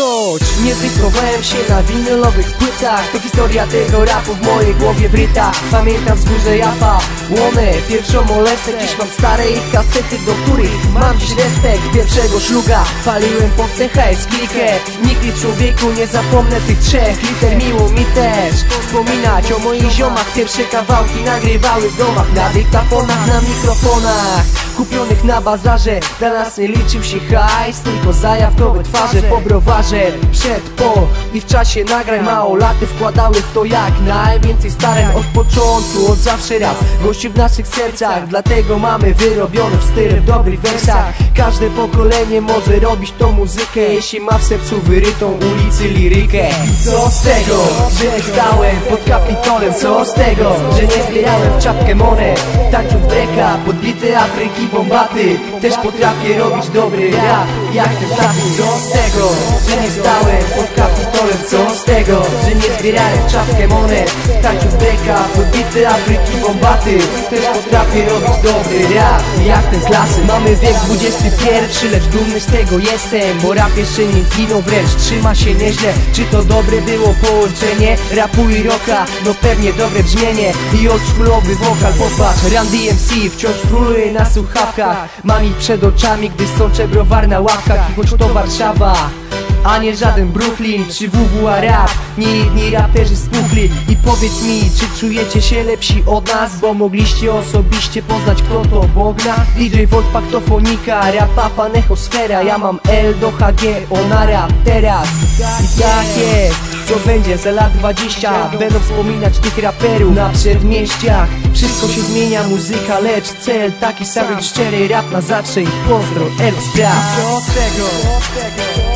Choć nie wychowałem się na winylowych płytach. To historia tego rapu w mojej głowie wryta. Pamiętam wzgórze Japa, łonę, pierwszą molestę. Dziś mam stare ich kasety, do których mam dziś respekt Pierwszego szluga. Paliłem pod THS klikę Nigdy człowieku nie zapomnę tych trzech. Liter Miło mi też wspominać o moich ziomach. Pierwsze kawałki nagrywały w domach Na dyktafonach, na mikrofonach Kupionych na bazarze Dla nas nie liczył się hajs Tylko zajawkowe twarze po browarze Przed, po i w czasie nagrań. Mało laty wkładały w to jak najwięcej starań. Od początku, od zawsze rap Gości w naszych sercach. Dlatego mamy wyrobiony w styl w dobrych wersach. Każde pokolenie może robić tą muzykę Jeśli ma w sercu wyrytą ulicy lirykę. Co z tego, że stałem pod kapitolem? Co z tego, że nie zbierałem w czapkę monet? Tańczył w breka, podbity Afryki bombaty Też potrafię robić dobry rap Jak ten klasyk Co z tego, że nie stałem pod kapitolem? Co z tego, że nie zbierałem czapkę monet? Tańczył breka, podbity Afryki bombaty. Też potrafię robić dobry rap. Jak ten klasyk Mamy wiek XXI, lecz dumny z tego jestem Bo rap jeszcze nie zginął, wręcz trzyma się nieźle. Czy to dobre było połączenie rapu i rocka? No pewnie dobre brzmienie. I oldschoolowy wokal Popatrz, Randy MC wciąż króluje na słuchawkach. Mam ich przed oczami, gdy sączę browar na I choć to Warszawa a nie żaden Brooklyn. Czy WWA rap Nie jedni raperzy spuchli. I powiedz mi, czy czujecie się lepsi od nas? Bo mogliście osobiście poznać kto to Bogna? DJ Volt Paktofonika, rapa fanechosfera Ja mam L do HG, ona teraz. I tak jest, co będzie za lat 20 Będą wspominać tych raperów na przedmieściach. Wszystko się zmienia, muzyka, lecz cel Taki sam jak szczery rap na zawsze I pozdro, L spraw Co z tego?